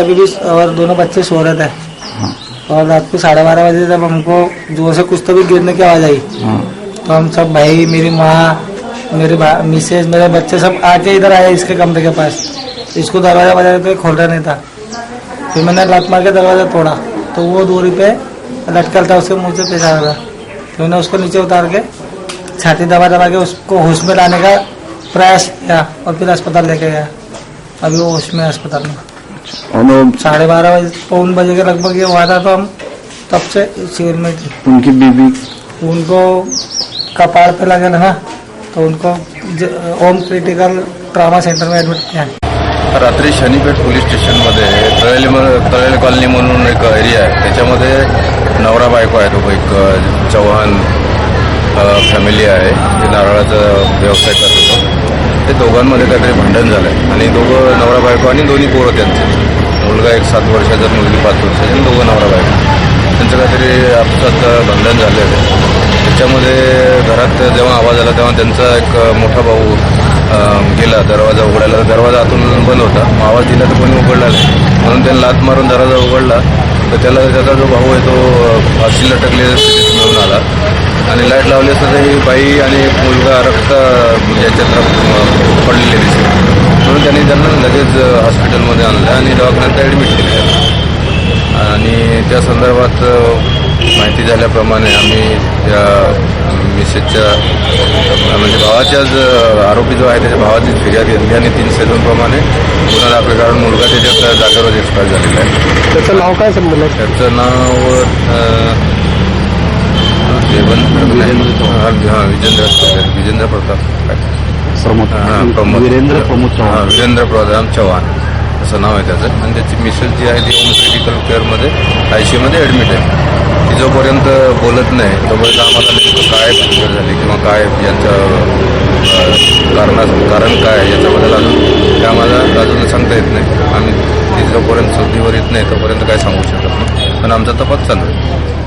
अभी भी और दोनों बच्चे सो रहे थे। और रात को साढ़े बारह बजे जब हमको ज़ोर से कुछ तो भी गिरने की आवाज़ आई तो हम सब भाई मेरी माँ मेरे मिसेज मेरे बच्चे सब आके इधर आए इसके कमरे के पास। इसको दरवाज़ा बजाया तो खोल रहा नहीं था। फिर मैंने लात मार के दरवाज़ा तोड़ा तो वो दूरी पे लटकल था उसके मुँह से पेशा था फिर मैंने उसको नीचे उतार के छाती दबा दबा के उसको होश में लाने का प्रयास किया और फिर अस्पताल लेके गया। अभी वो होश में अस्पताल में। और साढ़े बारह बजे पौन बजे के लगभग ये हुआ था तो हम तब से शिविर में थे उनकी बीवी उनको कपाड़ पे लगे ना तो उनको ज- ओम क्रिटिकल ट्रॉमा सेंटर में एडमिट किया रात्री शनीपेठ पोलीस स्टेशनमध्ये तळेली तळेली कॉलनी म्हणून एक एरिया आहे. त्याच्यामध्ये नवरा बायको आहे तो एक चव्हाण फॅमिली आहे. ते नारळाचा व्यवसाय करत होतो. ते दोघांमध्ये काहीतरी भांडण झालं आहे आणि दोघं नवरा बायको आणि दोन्ही पोरं त्यांचे. मुलगा एक सात वर्षाचा मुलगी पाच वर्षाची दोघं नवरा बायका. त्यांचं काहीतरी आपसात बंधन झालेलं आहे. त्याच्यामध्ये घरात जेव्हा आवाज आला तेव्हा त्यांचा एक मोठा भाऊ गेला दरवाजा उघडायला. तर दरवाजा आतून बंद होता. मग आवाज दिला तर कोणी उघडला नाही. म्हणून त्यांनी लात मारून दरवाजा उघडला. तर त्याला त्याचा जो भाऊ आहे तो फाशी लटकलेल्या स्थितीत मिळून आला. आणि लाइट लावली असता ही बाई आणि एक मुलगा रक्त याच्यात पडलेले दिसले त्यांनी लगेच हॉस्पिटलमध्ये आणलं आणि दवाखान्यात ॲडमिट केलं. आणि त्या संदर्भात माहिती झाल्याप्रमाणे आम्ही त्या मिसेसच्या म्हणजे भावाच्याच अ, आरोपी जो आहे त्याच्या भावाची फिर्याद घेतली आणि तीन सेजूनप्रमाणे गुन्हा दाखल कारण मुलगा त्याच्यात जागेवर एक्सपायर झालेला आहे. त्याचं नाव काय समजलं त्याचं नाव हां विजेंद्र विजेंद्र प्रताप. काय प्रमोद वीरेंद्र प्रमोद चव्हाण. वीरेंद्र प्रधान चव्हाण असं नाव आहे त्याचं. आणि त्याची मिसेस जी आहे ती होम क्रिटिकल केअरमध्ये आय सीमध्ये ॲडमिट आहे. ती जोपर्यंत बोलत नाही तोपर्यंत आम्हाला नेमकं काय भानगड झाली किंवा काय यांचं कारणा कारण काय आहे याच्याबद्दल अजून ते आम्हाला अजून सांगता येत नाही. आम्ही ती जोपर्यंत शुद्धीवर येत नाही तोपर्यंत काय सांगू शकत नाही. पण आमचा तपास चालू आहे.